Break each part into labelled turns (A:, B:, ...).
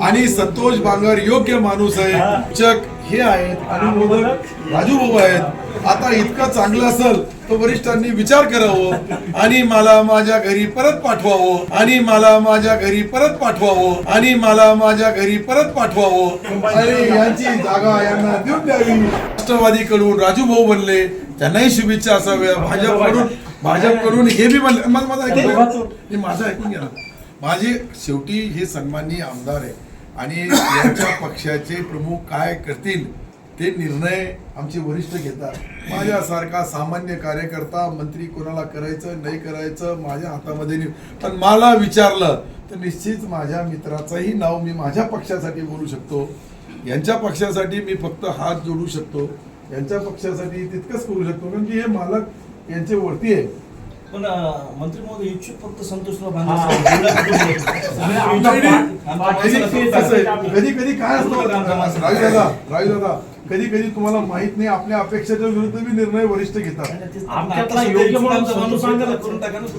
A: आणि संतोष बांगर योग्य माणूस आहे. चक हे आहेत आणि मोदक राजू भाऊ आहेत. आता इतकं चांगलं असेल तर वरिष्ठांनी विचार करावं आणि मला माझ्या घरी परत पाठवावं आणि मला माझ्या घरी परत पाठवावं आणि मला माझ्या घरी परत पाठवावं. अरे यांची जागा यांना देऊन द्यावी. राष्ट्रवादीकडून राजू भाऊ बनले. त्यांनाही शुभेच्छा असाव्या. भाजपकडून भाजपकडून हे बी बनले माझं माझं ऐकून घ्या. माझं ऐकून घ्या. माझे शेवटी हे सन्माननीय आमदार आहे. आणि यांच्या पक्षाचे प्रमुख काय करतील ते निर्णय आमचे वरिष्ठ घेतात. माझ्यासारखा सामान्य कार्यकर्ता मंत्री कोणाला करायचं नाही करायचं माझ्या हातामध्ये नाही. पण मला विचारलं तर निश्चित माझ्या मित्राचंही नाव मी माझ्या पक्षासाठी बोलू शकतो. यांच्या पक्षासाठी मी फक्त हात जोडू शकतो. यांच्या पक्षासाठी तितकंच करू शकतो. कारण की हे मालक यांचे वरती आहे.
B: पण मंत्री महोदय इच्छुक फक्त संतोषराव
C: हा.
A: कधी कधी काय असतं? राजू दादा राजू दादा कधी कधी तुम्हाला माहीत नाही आपल्या अपेक्षेच्या विरुद्ध बी निर्णय वरिष्ठ घेतात.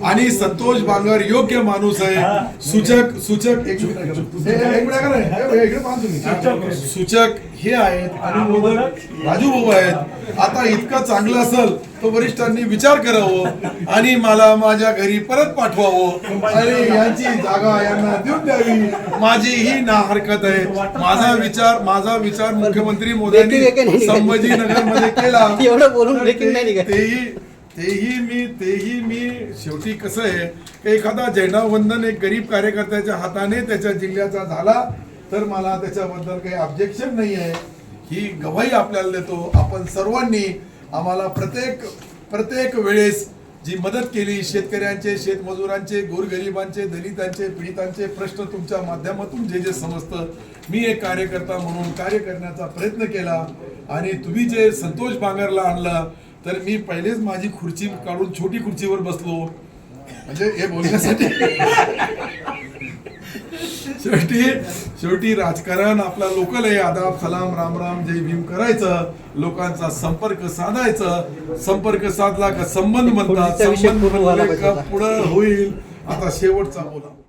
A: आणि संतोष बांगर योग्य माणूस आहे. सूचक सूचक एक मिनिट एक मिनिट. करा इकडे पाहा तुम्ही. सूचक हे आहेत आणि राजू भाऊ आहेत. आता इतकं चांगलं असेल तर वरिष्ठांनी विचार करावं आणि मला माझ्या घरी परत पाठवावं. अरे यांची जागा यांना देऊन द्यावी. माझी ही ना हरकत आहे. माझा विचार माझा विचार मुख्यमंत्री मोदींनी संभाजीनगरमध्ये केला.
D: एवढं बोलून breaking नाही निघाली.
A: तेही तेही मी तेही मी शेवटी कसं आहे की एखादा झेंडा वंदन एक गरीब कार्यकर्त्याच्या हाताने त्याच्या जिल्ह्याचा झाला तर मला त्याच्याबद्दल काही ऑब्जेक्शन नाही आहे. ही गवाही आपल्याला देतो. आपण सर्वांनी आम्हाला प्रत्येक प्रत्येक वेळेस जी मदत केली शेतकऱ्यांचे शेतमजुरांचे गोरगरिबांचे दलितांचे पीडितांचे प्रश्न तुमच्या माध्यमातून जे जे समजतं मी एक कार्यकर्ता म्हणून कार्य करण्याचा प्रयत्न केला आणि तुम्ही जे संतोष बांगरला आणलं तर मी पहिलेच माझी खुर्ची काढून छोटी खुर्चीवर बसलो. म्हणजे हे बोलण्यासाठी शेवटी शेवटी राजकारण आपला लोकल आहे. आदाब सलाम राम राम जय भीम करायचं. लोकांचा संपर्क साधायचं. संपर्क साधला का संबंध म्हणतात. संबंध. पुढं होईल. आता शेवटचा बोला.